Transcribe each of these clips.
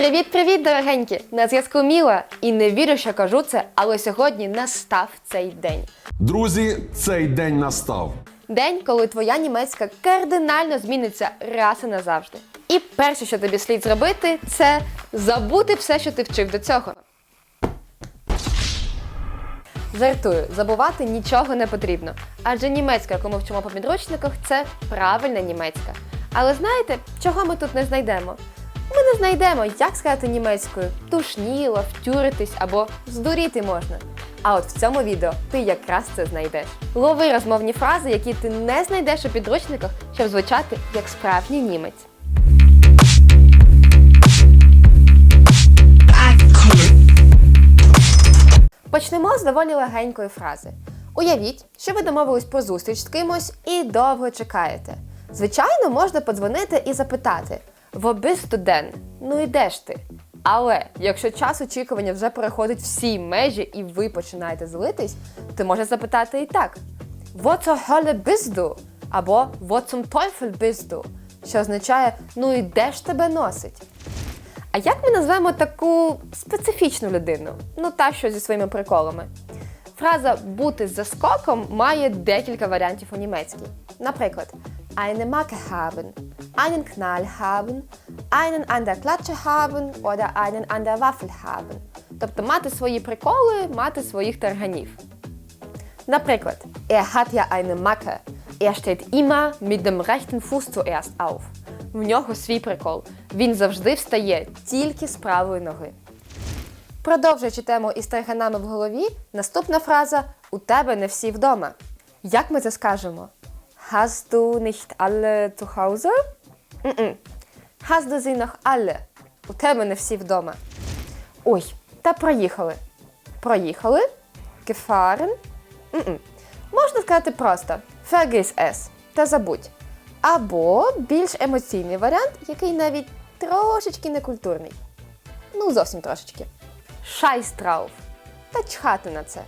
Привіт-привіт, дорогенькі! На зв'язку Міла. І не вірю, що кажу це, але сьогодні настав цей день. Друзі, цей день настав. День, коли твоя німецька кардинально зміниться раз і назавжди. І перше, що тобі слід зробити, це забути все, що ти вчив до цього. Жартую, забувати нічого не потрібно. Адже німецька, яку ми вчимо по підручниках, це правильна німецька. Але знаєте, чого ми тут не знайдемо? Ми не знайдемо, як сказати німецькою тушніло, втюритись або здуріти можна. А от в цьому відео ти якраз це знайдеш. Лови розмовні фрази, які ти не знайдеш у підручниках, щоб звучати як справжній німець. Почнемо з доволі легенької фрази. Уявіть, що ви домовились про зустріч з кимось і довго чекаєте. Звичайно, можна подзвонити і запитати: Воби студент, ну і ж ти? Але якщо час очікування вже переходить всі межі і ви починаєте злитись, то можна запитати і так: bist du? або zum Teufel що означає Ну і де ж тебе носить? А як ми назвемо таку специфічну людину? Ну та що зі своїми приколами. Фраза бути з заскоком має декілька варіантів у німецькій. Наприклад, eine Macke haben, einen Knall haben, einen an der Klatsche haben oder einen an der Waffel haben. Тобто мати свої приколи, мати своїх тарганів. Наприклад, er hat ja eine Macke. Er steht immer mit dem rechten Fuß zuerst auf. В нього свій прикол. Він завжди встає тільки з правої ноги. Продовжуючи тему із тарганами в голові, наступна фраза У тебе не всі вдома. Як ми це скажемо? Hast du nicht alle zu Hause? М-м. Hast du sie noch alle? У тебе не всі вдома. Ой, та проїхали. Проїхали? Gefahren? М-м. Можна сказати просто Vergiss es та забудь. Або більш емоційний варіант, який навіть трошечки некультурний. Ну, зовсім трошечки. Шайстрауф. Та чхати на це.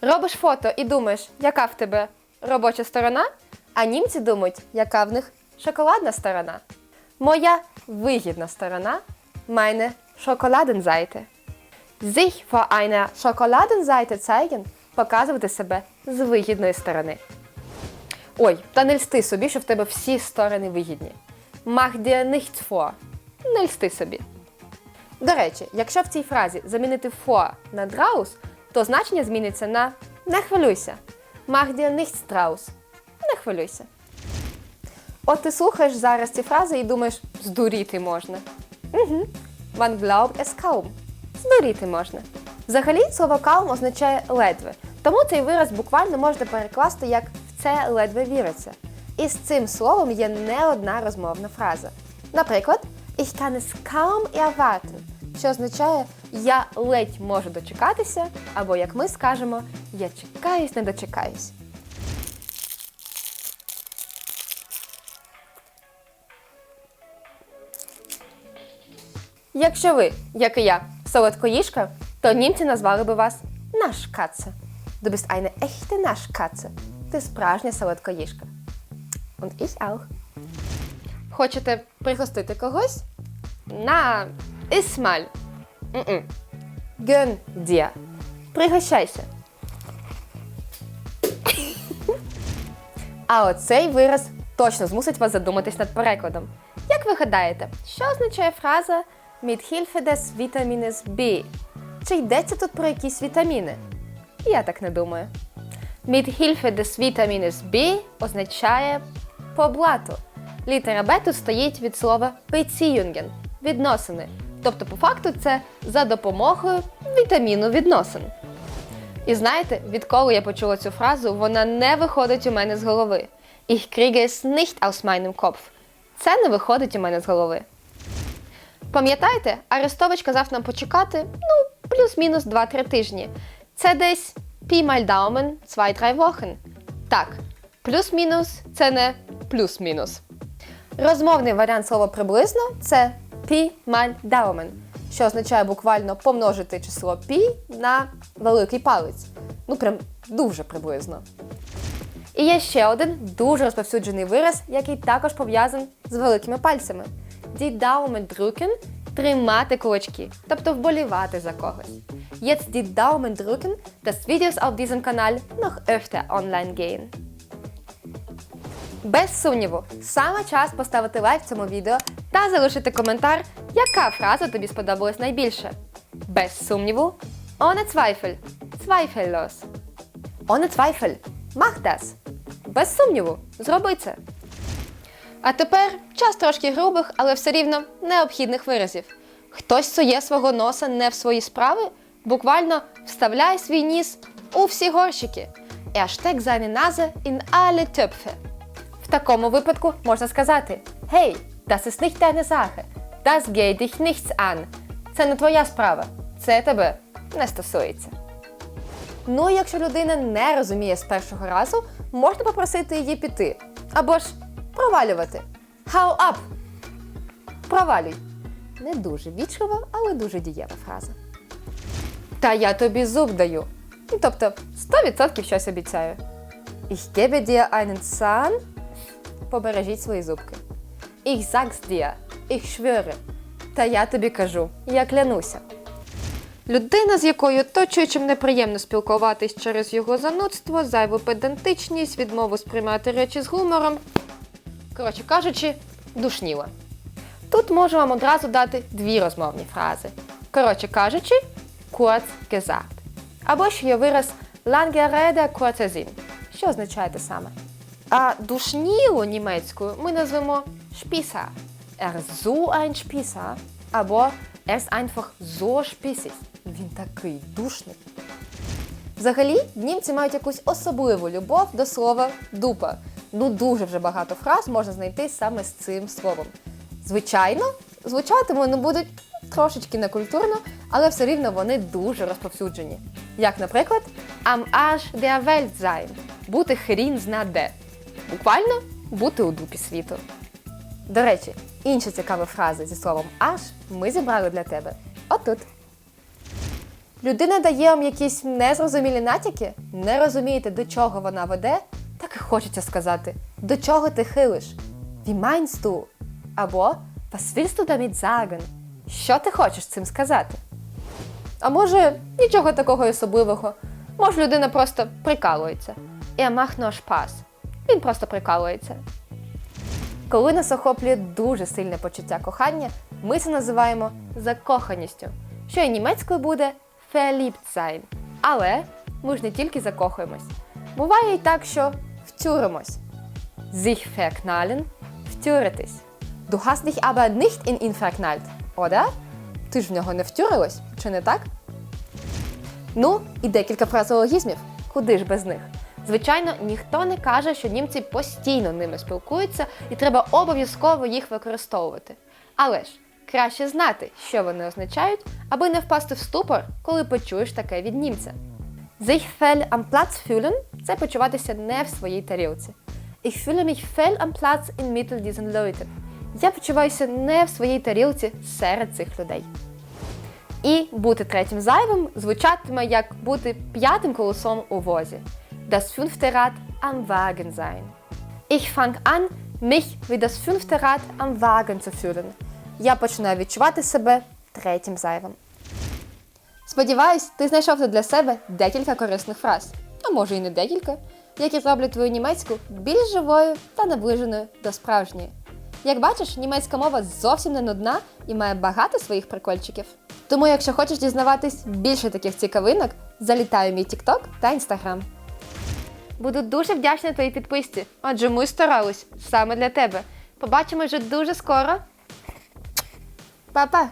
Робиш фото і думаєш, яка в тебе робоча сторона, а німці думають, яка в них шоколадна сторона. Моя вигідна сторона meine Schokoladenseite. Sich vor einer Schokoladenseite zeigen – показувати себе з вигідної сторони. Ой, та не льсти собі, що в тебе всі сторони вигідні. Mach dir nichts vor. Не льсти собі. До речі, якщо в цій фразі замінити for на draus, то значення зміниться на не хвилюйся. Mach dir. Не хвилюйся. От ти слухаєш зараз ці фрази і думаєш, здуріти можна. Угу. Man glaubt es kaum. Здуріти можна. Взагалі, слово kaum означає ледве, тому цей вираз буквально можна перекласти як в це ледве віриться. І з цим словом є не одна розмовна фраза. Наприклад, ich kann es kaum erwarten, що означає я ледь можу дочекатися, або як ми скажемо, я чекаюсь, не дочекаюсь. Якщо ви, як і я, солодкоїжка, то німці назвали би вас наш каце. Du bist eine echte Naschkatze. Ти справжня солодкоїжка. Und ich auch. Хочете пригостити когось? На, iss Gönn dir. Пригощайся. А оцей вираз точно змусить вас задуматись над перекладом. Як ви гадаєте, що означає фраза des Vitamines B? Чи йдеться тут про якісь вітаміни? Я так не думаю. Des Vitamines B означає по блату. Літера Б тут стоїть від слова Beziehungen – відносини. Тобто, по факту, це за допомогою вітаміну відносин. І знаєте, відколи я почула цю фразу, вона не виходить у мене з голови. Ich kriege es nicht aus meinem Kopf. Це не виходить у мене з голови. Пам'ятаєте, Арестович казав нам почекати, ну, плюс-мінус 2-3 тижні. Це десь Daumen 2-3 Wochen. Так, плюс-мінус це не плюс-мінус. Розмовний варіант слова приблизно це Daumen, що означає буквально помножити число пі на великий палець. Ну, прям дуже приблизно. І є ще один дуже розповсюджений вираз, який також пов'язаний з великими пальцями. die Daumen тримати кулачки, тобто вболівати за когось. Jetzt die Daumen drücken, dass Videos auf diesem Kanal noch öfter online gehen. Без сумніву, саме час поставити лайк цьому відео та залишити коментар, яка фраза тобі сподобалась найбільше. Без сумніву, ohne Zweifel, zweifellos. Ohne Zweifel, mach. Без сумніву, зроби це. А тепер час трошки грубих, але все рівно необхідних виразів. Хтось сує свого носа не в свої справи, буквально вставляє свій ніс у всі горщики. Er steckt in alle Töpfe. Такому випадку можна сказати: Hey, das ist nicht deine Sache. Das geht dich nichts an. Це не твоя справа. Це тебе не стосується. Ну, якщо людина не розуміє з першого разу, можна попросити її піти. Або ж провалювати. How up! Провалюй. Не дуже вічлива, але дуже дієва фраза. Та я тобі зуб даю. Тобто 100% щось обіцяю. Ich gebe dir einen Zahn. Побережіть свої зубки. Ich sag's dir. Ich schwöre. Та я тобі кажу, я клянуся. Людина, з якою оточуючим неприємно спілкуватись через його занудство, зайву педантичність, відмову сприймати речі з гумором. Коротше кажучи, душніла. Тут можу вам одразу дати дві розмовні фрази. Коротше кажучи, kurz gesagt. Або ж є вираз lange Rede, kurzer Sinn, що означає те саме. А душнілу німецькою ми назвемо Spießer. Er so ein Spießer. Або er ist einfach so spießig. Він такий душний. Взагалі, німці мають якусь особливу любов до слова дупа. Ну дуже вже багато фраз можна знайти саме з цим словом. Звичайно, звучати вони будуть трошечки некультурно, але все рівно вони дуже розповсюджені. Як, наприклад, am Arsch der Welt sein – бути хрін зна де. Буквально бути у дупі світу. До речі, інші цікаві фрази зі словом аж ми зібрали для тебе отут. Людина дає вам якісь незрозумілі натяки, не розумієте, до чого вона веде, так і хочеться сказати, до чого ти хилиш? Wie? Або Was willst? Що ти хочеш цим сказати? А може, нічого такого особливого. Може, людина просто прикалується. Er macht nur Spaß. Він просто прикалується. Коли нас охоплює дуже сильне почуття кохання, ми це називаємо закоханістю, що і німецькою буде verliebt sein. Але ми ж не тільки закохуємось. Буває і так, що втюримось. Sich verknallen – втюритись. Du hast dich aber nicht in ihn verknallt, oder? Ти ж в нього не втюрилась, чи не так? Ну, і декілька фразеологізмів. Куди ж без них? Звичайно, ніхто не каже, що німці постійно ними спілкуються і треба обов'язково їх використовувати. Але ж краще знати, що вони означають, аби не впасти в ступор, коли почуєш таке від німця. Sich fehl am Platz fühlen – це почуватися не в своїй тарілці. Ich fühle mich fehl am Platz inmitten diesen Leuten. Я почуваюся не в своїй тарілці серед цих людей. І бути третім зайвим звучатиме як бути п'ятим колесом у возі. Das fünfte Rad am Wagen sein. Ich fang an, mich wie das fünfte Rad am Wagen zu fühlen. Я починаю відчувати себе третім зайвим. Сподіваюсь, ти знайшов тут для себе декілька корисних фраз, а може і не декілька, які зроблять твою німецьку більш живою та наближеною до справжньої. Як бачиш, німецька мова зовсім не нудна і має багато своїх прикольчиків. Тому, якщо хочеш дізнаватись більше таких цікавинок, залітай у мій TikTok та Instagram. Буду дуже вдячна твоїй підписці, адже ми старались саме для тебе. Побачимо вже дуже скоро. Па-па!